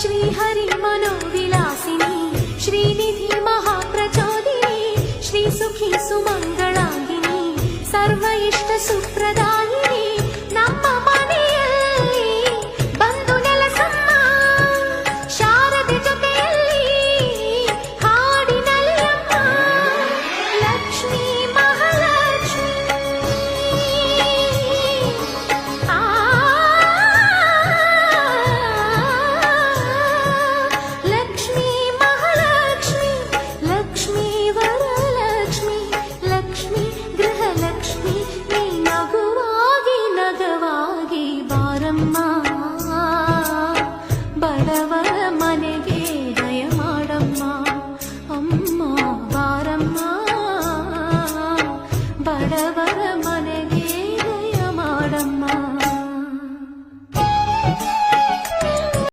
श्रीहरिमनोविलासिनी Srinidhi महाप्रचोदिनी श्रीसुखी सुमङ्गलाङ्गिनी सर्वैष्टसुप्रदायिनी never